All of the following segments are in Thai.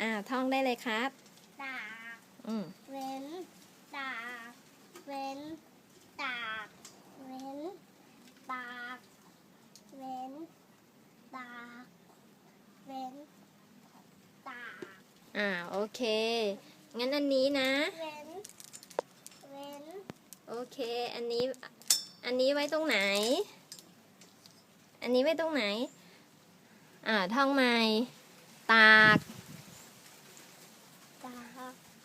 อ่าท่องได้เลยครับ ตากอืมเว้น ตากเว้น ตากเว้น ตากเว้น ตากเว้น ตาก อ่าโอเค งั้นอันนี้นะ เว้น เว้น โอเค อันนี้ อันนี้ไว้ตรงไหน อันนี้ไว้ตรงไหน อ่าท่องใหม่ ตากตาก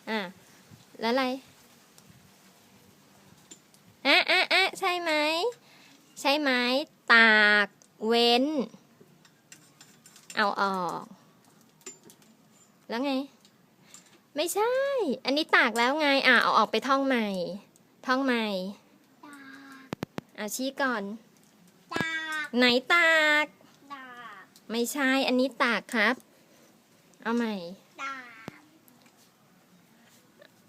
อ่าแล้วอะไรอะอะอะใช่ไหม ใช่ไหม ตากเว้น เอาออก แล้วไง ไม่ใช่ อันนี้ตากแล้วไง อะเอาออกไปท่องใหม่ ท่องใหม่ตากอะชี้ก่อน ตาก ไหนตาก ตาก ไม่ใช่ อันนี้ตากครับ เอาใหม่ตาก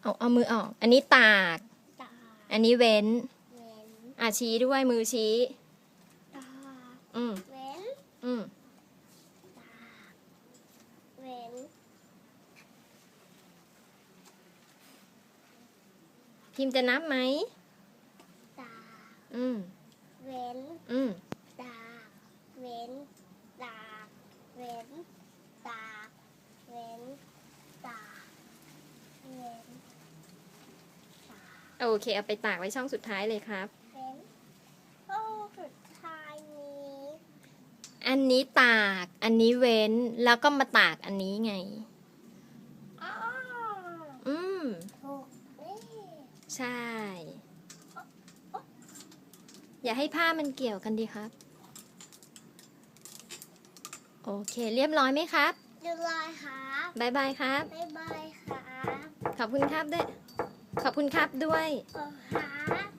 เอาเอามือออก อันนี้ตาก ตากอันนี้เว้น เว้นอะชี้ด้วยมือชี้ ตากอืมเว้นอืมตากเว้นพิมพ์จะนับไหมตากอืม เว้น อืม ตากเว้นตากเว้นตากเว้นตากเว้นตาก โอเค เอาไปตากไว้ช่องสุดท้ายเลยครับเว้นโอ้สุดท้ายนี้อันนี้ตาก อันนี้เว้น แล้วก็มาตากอันนี้ไง อ้ออืม ถูกเลขใช่ อย่าให้ผ้ามันเกี่ยวกันดีครับ โอเค เรียบร้อยไหมครับเรียบร้อยครับบายบายครับ บ๊ายบายครับ ขอบคุณครับด้วย ขอบคุณครับด้วย ขอบคุณครับ